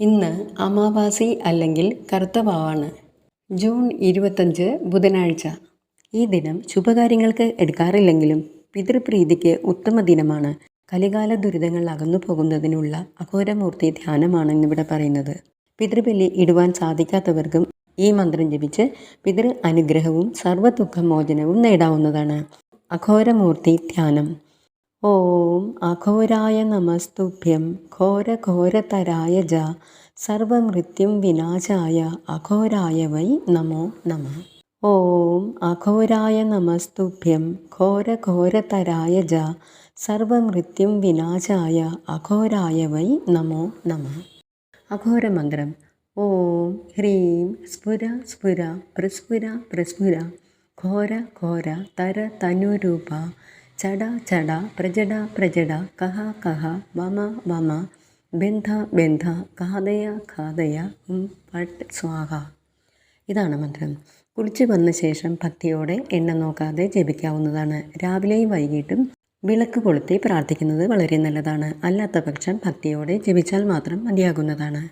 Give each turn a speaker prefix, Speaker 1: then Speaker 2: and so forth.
Speaker 1: ഇന്ന് അമാവാസി അല്ലെങ്കിൽ കറുത്തവാവാണ് ജൂൺ ഇരുപത്തഞ്ച് ബുധനാഴ്ച. ഈ ദിനം ശുഭകാര്യങ്ങൾക്ക് എടുക്കാറില്ലെങ്കിലും പിതൃപ്രീതിക്ക് ഉത്തമ ദിനമാണ്. കലികാല ദുരിതങ്ങൾ അകന്നു പോകുന്നതിനുള്ള അഘോരമൂർത്തി ധ്യാനമാണ് ഇന്നിവിടെ പറയുന്നത്. പിതൃബലി ഇടുവാൻ സാധിക്കാത്തവർക്കും ഈ മന്ത്രം ജപിച്ച് പിതൃ അനുഗ്രഹവും സർവദുഃഖമോചനവും നേടാവുന്നതാണ്. അഘോരമൂർത്തി ധ്യാനം. ഓം അഘോരായ നമസ്തുഭ്യം ഘോരഘോരതരായ ജ സർവമൃത്യും വിനാശായ അഘോരായ വൈ നമോ നമ. ഓം അഘോരായ നമസ്തുഭ്യം ഘോരഘോരതരായ ജ സർവമൃത്യും വിനാശായ അഘോരായ വൈ നമോ നമ. അഘോരമന്ത്രം. ഓം ഹ്രീം സ്ഫുര സ്ഫുര പ്രസ്ഫുര പ്രസ്ഫുര ഘോര ഘോര തര തനുരൂപ ചട ചട പ്രജട പ്രജട കഹ കഹ വമ വമ ബന്ധ ബന്ധ ഖാദയ ഖാദയ പട്ട് സ്വാഹ. ഇതാണ് മന്ത്രം. കുളിച്ചു വന്ന ശേഷം ഭക്തിയോടെ എണ്ണ നോക്കാതെ ജപിക്കാവുന്നതാണ്. രാവിലെയും വൈകിട്ടും വിളക്ക് കൊളുത്തി പ്രാർത്ഥിക്കുന്നത് വളരെ നല്ലതാണ്. അല്ലാത്ത പക്ഷം ഭക്തിയോടെ ജപിച്ചാൽ മാത്രം മതിയാകുന്നതാണ്.